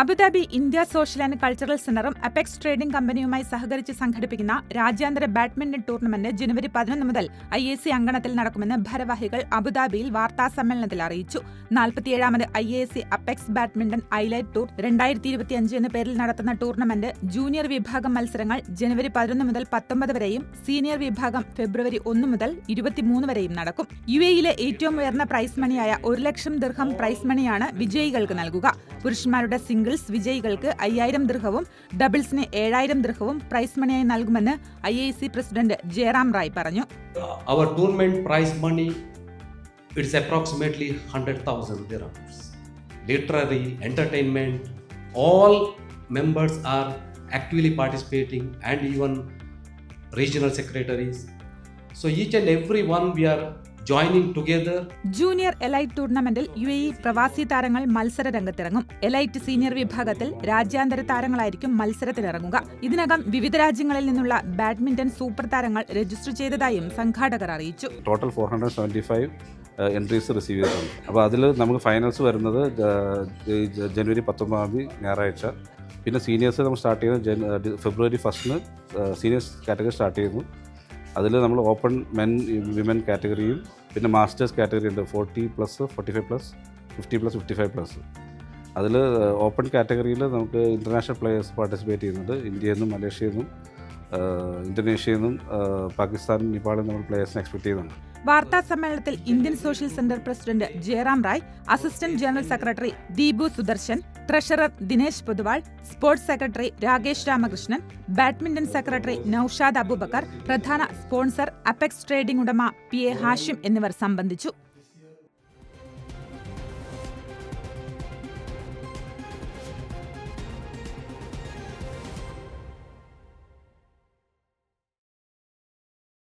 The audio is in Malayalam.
Abu Dhabi India social and cultural സെന്ററും അപെക്സ് ട്രേഡിംഗ് കമ്പനിയുമായി സഹകരിച്ച് സംഘടിപ്പിക്കുന്ന രാജ്യാന്തര ബാഡ്മിന്റൺ ടൂർണമെന്റ് ജനുവരി പതിനൊന്ന് മുതൽ ഐ എ സി അങ്കണത്തിൽ നടക്കുമെന്ന് ഭാരവാഹികൾ അബുദാബിയിൽ വാർത്താ സമ്മേളനത്തിൽ അറിയിച്ചു. നാൽപ്പത്തിയേഴാമത് I A C apex badminton elite tour രണ്ടായിരത്തി ഇരുപത്തിയഞ്ച് എന്ന പേരിൽ നടത്തുന്ന ടൂർണമെന്റ് ജൂനിയർ വിഭാഗം മത്സരങ്ങൾ ജനുവരി പതിനൊന്ന് മുതൽ പത്തൊമ്പത് വരെയും സീനിയർ വിഭാഗം ഫെബ്രുവരി ഒന്ന് മുതൽ ഇരുപത്തിമൂന്ന് വരെയും നടക്കും. യു എയിലെ ഏറ്റവും ഉയർന്ന പ്രൈസ് മണിയായ ഒരു ലക്ഷം ദിർഹം പ്രൈസ് മണിയാണ് വിജയികൾക്ക് നൽകുക. പുരുഷന്മാരുടെ സിംഗിൾസ് വിജയികൾക്ക് അയ്യായിരം ദൃഹവും ഡബിൾസിന് ഏഴായിരം ദൃഹവും പ്രൈസ് മണിയായി നൽകുമെന്ന് I I C president Jayaram Rai പറഞ്ഞു. അവർ tournament prize money it's approximately hundred thousand literary entertainment all members are actually participating and even regional secretaries so each and every one we are joining together. Junior elite ടൂർണമെന്റിൽ യു എ ഇ പ്രവാസി താരങ്ങൾ മത്സര രംഗത്തിറങ്ങും. എലൈറ്റ് സീനിയർ വിഭാഗത്തിൽ രാജ്യാന്തര താരങ്ങളായിരിക്കും മത്സരത്തിനിറങ്ങുക. ഇതിനകം വിവിധ രാജ്യങ്ങളിൽ നിന്നുള്ള ബാഡ്മിന്റൺ സൂപ്പർ താരങ്ങൾ രജിസ്റ്റർ ചെയ്തതായും സംഘാടകർ അറിയിച്ചു. Total four hundred seventy five entries receive ചെയ്തിട്ടുണ്ട്. അപ്പോൾ അതിൽ നമുക്ക് ഫൈനൽസ് വരുന്നത് ജനുവരി പത്തൊമ്പതാം തീയതി ഞായറാഴ്ച. പിന്നെ സീനിയേഴ്സ് നമ്മൾ സ്റ്റാർട്ട് ചെയ്യുന്നത് ഫെബ്രുവരി ഫസ്റ്റിന് സീനിയേഴ്സ് കാറ്റഗറി സ്റ്റാർട്ട് ചെയ്യുന്നു. അതിൽ നമ്മൾ ഓപ്പൺ മെൻ വിമൻ കാറ്റഗറിയും പിന്നെ മാസ്റ്റേഴ്സ് കാറ്റഗറി ഉണ്ട്. Forty plus forty five plus fifty plus fifty five plus. അതിൽ ഓപ്പൺ കാറ്റഗറിയിൽ നമുക്ക് ഇന്റർനാഷണൽ പ്ലേയേഴ്സ് പാർട്ടിസിപ്പേറ്റ് ചെയ്യുന്നുണ്ട്. ഇന്ത്യയിൽ നിന്നും മലേഷ്യയിൽ നിന്നും. ഇന്തോനേഷ്യയിൽ നിന്നും പാകിസ്ഥാൻ നേപ്പാളിൽ നമ്മൾ പ്ലേയേഴ്സിനെ എക്സ്പെക്ട് ചെയ്യുന്നുണ്ട്. വാർത്താ സമ്മേളനത്തിൽ Indian social centre president Jayaram Rai assistant general secretary Deepu Sudarshan treasurer Dinesh Poduval sports secretary Rakesh Ramakrishnan badminton secretary Noushad Aboobacker പ്രധാന സ്പോൺസർ അപെക്സ് ട്രേഡിംഗ് ഉടമ പി എ ഹാഷിം എന്നിവർ സംബന്ധിച്ചു.